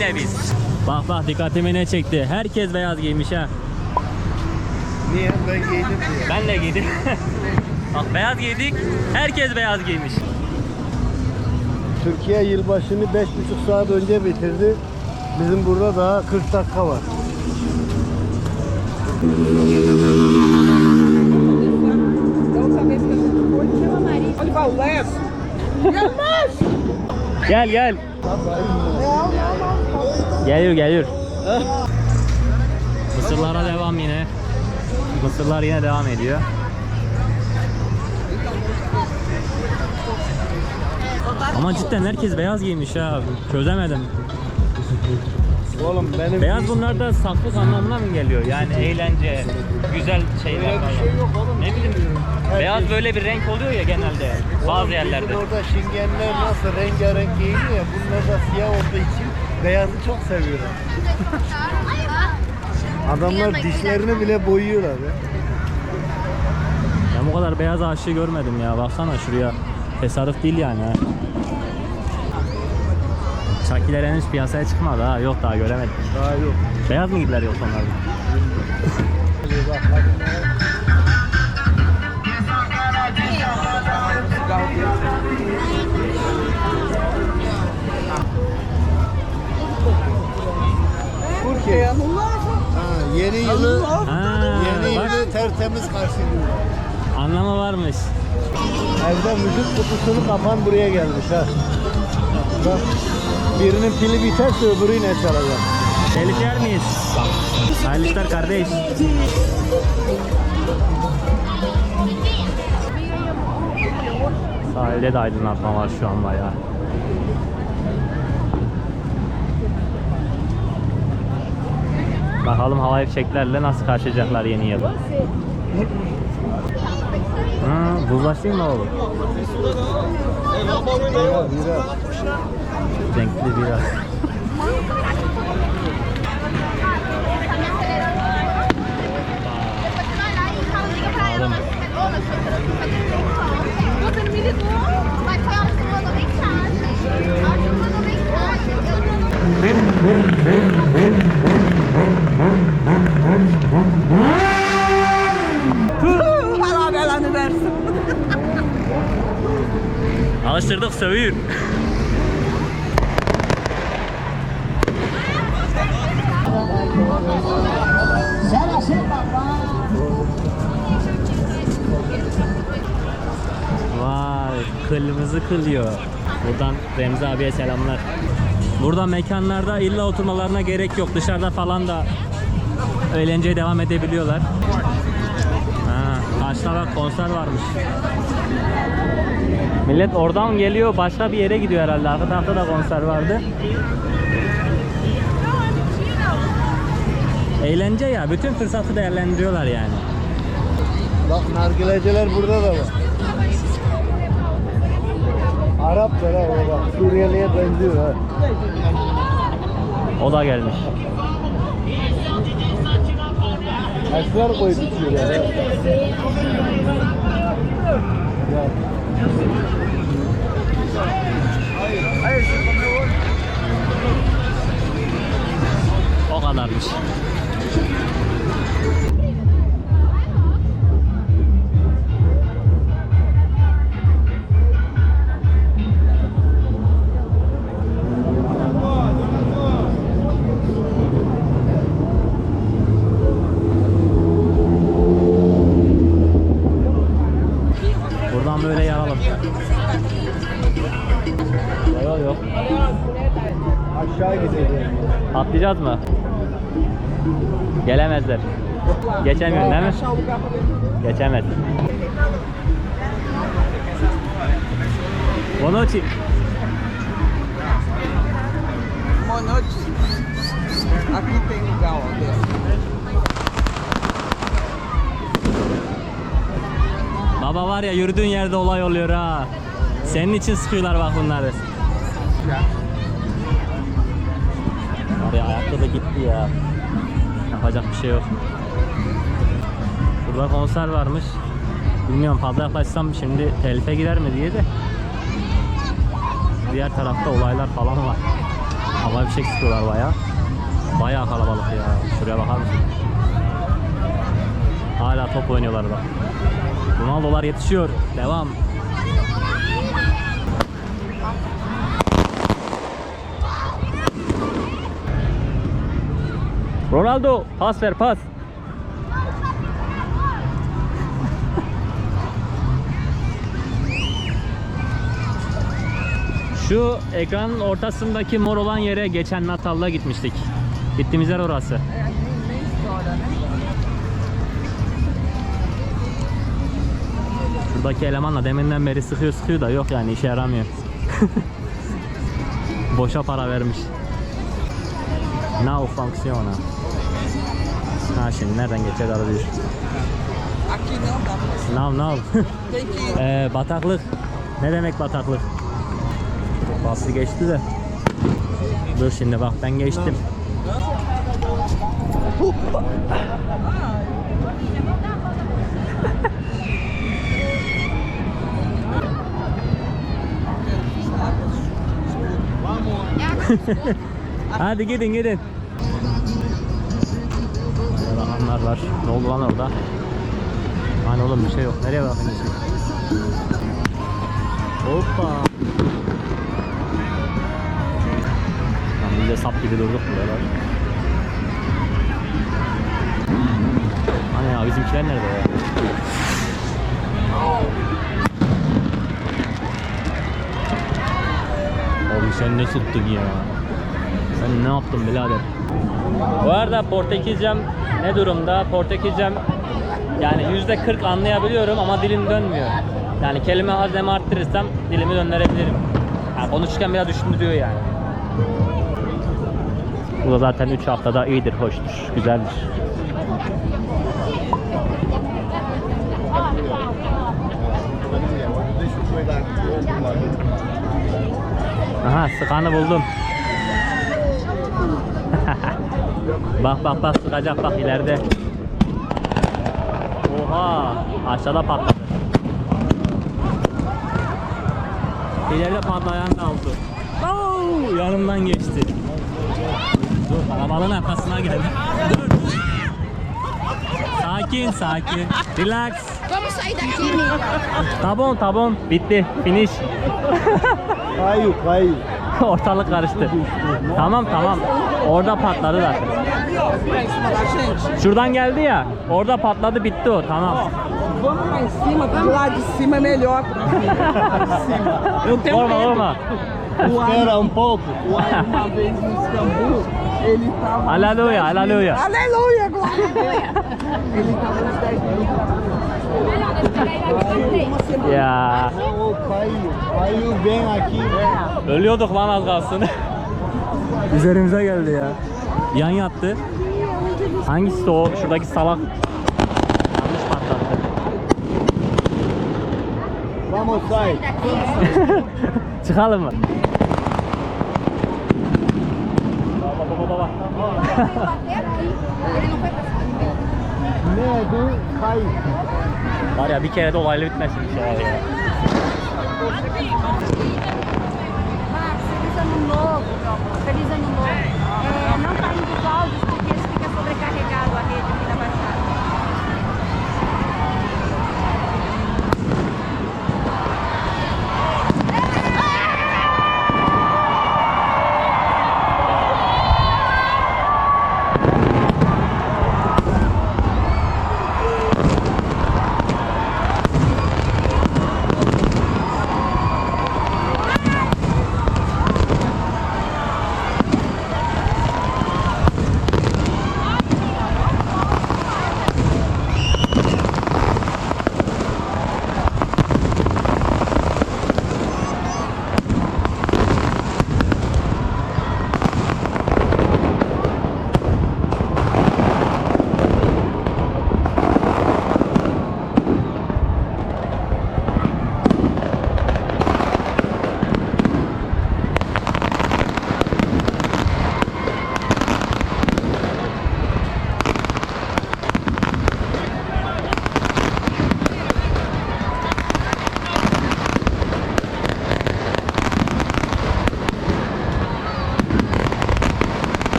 yine biz. Bak bak dikkatimi ne çekti. Herkes beyaz giymiş ha. Niye? Ben giydim diye. Ben de giydim. bak beyaz giydik. Herkes beyaz giymiş. Türkiye yılbaşını 5,5 saat önce bitirdi. Bizim burada daha 40 dakika var. Gel gel. Geliyor geliyor. Mısırlara devam yine. Mısırlar yine devam ediyor. Ama cidden herkes beyaz giymiş ha. Çözemedim. Oğlum benim Beyaz bunlar da saflık anlamına mı geliyor? Yani eğlence, güzel şeyler Öyle bir şey yok oğlum. Ne bileyim. Beyaz böyle bir renk oluyor ya genelde bazı yerlerde. Bizim orada şingenler nasıl rengarenk giyiniyor ya bunlar da siyah olduğu için beyazı çok seviyorlar. Adamlar dişlerini bile boyuyorlar ya. Ben bu kadar beyaz aşığı görmedim ya. Baksana şuraya. Tesadüf değil yani ha. Çakiler henüz piyasaya çıkmadı ha. Yok daha göremedik. Daha yok. Beyaz mı gibiler yoksa onlar? da? Bak, Türkiye. Ha, yeni yılı Ha, yeni bak yılı tertemiz karşılıyor. anlamı varmış. Evde müzik kutusunu kapan buraya gelmiş ha. Bak, birinin pili biterse öbürü yine çalacak. Telif yer miyiz? Hayırlı işler kardeş. Sahilde de aydınlatma var şu an bayağı. Bakalım havai fişeklerle nasıl karşılayacaklar yeni yılı. Hı, buzlaştın mı oğlum? Renkli biraz. Sövüyor. Vay kırmızı kılıyor. Buradan Remzi abiye selamlar. Burada mekanlarda illa oturmalarına gerek yok. Dışarıda falan da eğlenceye devam edebiliyorlar. Karşıda bak konser varmış. Millet oradan geliyor başka bir yere gidiyor herhalde. Arka tarafta da konser vardı. Eğlence ya. Bütün fırsatı değerlendiriyorlar yani. Bak nargileciler burada da var. Araplar ha o bak. Suriyeli'ye benziyor ha. O da gelmiş. Esrar koyup içiyorlar ha. Atlayacağız mı? Gelemezler. Geçemiyorsun değil mi? Geçemez. Boa noite. Aqui tem lugar. Baba var ya yürüdüğün yerde olay oluyor ha. Senin için sıkıyorlar bak bunları. Var ya ayakta da gitti ya. Yapacak bir şey yok. Burada konser varmış. Bilmiyorum fazla yaklaşsam şimdi telife girer mi diye de. Diğer tarafta olaylar falan var. Hava fişek sıkıyorlar baya. Baya kalabalık ya. Şuraya bakar mısın? Hala top oynuyorlar bak. Ronaldo'lar yetişiyor. Devam. Ronaldo pas ver pas. Şu ekranın ortasındaki mor olan yere geçen Natal'da gitmiştik. Gittiğimiz yer orası. Şuradaki elemanla deminden beri sıkıyor sıkıyor da yok yani işe yaramıyor. Boşa para vermiş. Now funciona. Ha şimdi nereden geçer now. Tem que... Ee, bataklık. Ne demek bataklık? Bası geçti de. Dur şimdi bak ben geçtim. Hadi gidin gidin. Var. Ne oldu lan orada? Hani oğlum bir şey yok. Nereye bakıyorsun? Hoppa. Lan biz de sap gibi durduk burada. Hani ya bizimkiler nerede ya? Abi sen ne tuttun ya? Sen ne yaptın birader? Bu arada Portekizcem ne durumda? Portekizcem yani yüzde 40 anlayabiliyorum ama dilim dönmüyor. Yani kelime haznemi arttırırsam dilimi döndürebilirim. Yani konuşurken biraz düşündürüyor yani. Bu da zaten 3 haftada iyidir, hoştur, güzeldir. Aha sıkanı buldum. bak bak bak sıkacak bak ileride. Oha aşağıda patladı. İleride patlayan da oldu. Oo, yanımdan geçti. Dur arabanın arkasına geldi. Dur. Sakin sakin. Relax. Vamos sair daqui, tá bom. Bitti. Finish. Caiu, caiu. Ortalık karıştı. Tamam tamam. Orada patladı zaten. Şuradan geldi ya. Orada patladı bitti o. Tamam. Vamos lá em cima, porque lado de cima é melhor. Lá. Eu tenho Olma medo. olma. O Ai, Espera um pouco. o Ai, uma vez no Istambul, ele tava... Aleluia, aleluia. Aleluia, glória a Deus. Ele tava nos 10 mil. Melhor, deixa eu pegar aí Uma semana. Ya caiu. Caiu bem aqui. ölüyorduk lan az kalsın. Üzerimize geldi ya. Yan yattı. Hangisi o? Şuradaki salak. Yanlış patlattı. Vamos sair. Çıkalım mı? Baba baba baba. Medo, caiu. Var ya bir kere de olaylı bitmesin inşallah ya.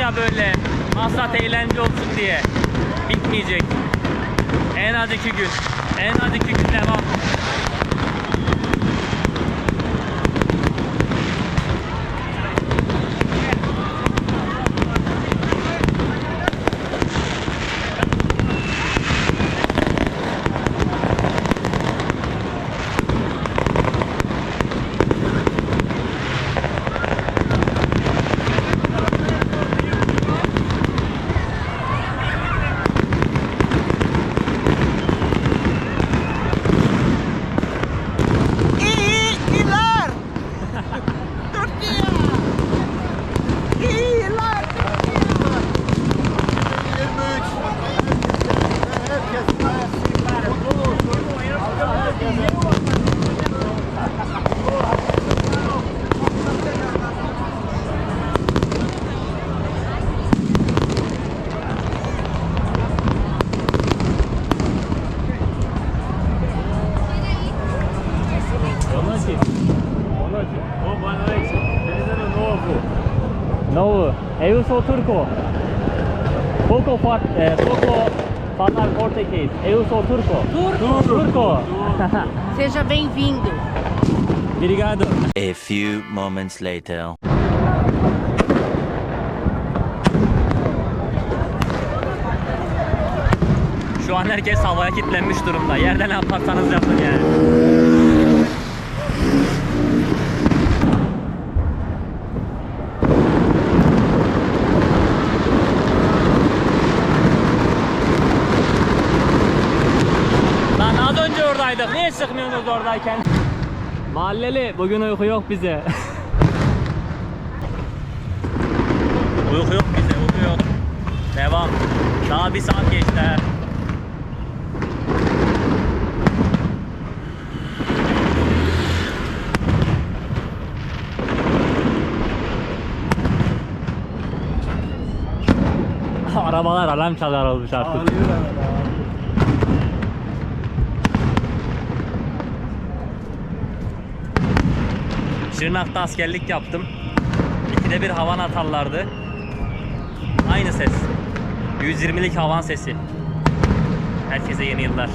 Ya böyle maksat eğlence olsun diye. Bitmeyecek. En az iki gün. En az iki gün devam. Novo. Eu sou turco. Pouco, for, é, pouco falar português. Eu sou turco. Turco. Turco. Seja bem-vindo. Obrigado. A few moments later. Şu an herkes havaya kilitlenmiş durumda. Yerde ne yaparsanız yapın yani. Lan az önce oradaydık. Niye oradayken? Mahalleli bugün uyku yok bize. uyku yok bize, uyku yok. Devam. Daha bir saat geçti. Arabalar alarm çalar olmuş artık. Ağlıyor Şırnak'ta askerlik yaptım. İkide bir havan atarlardı. Aynı ses. 120'lik havan sesi. Herkese yeni yıllar.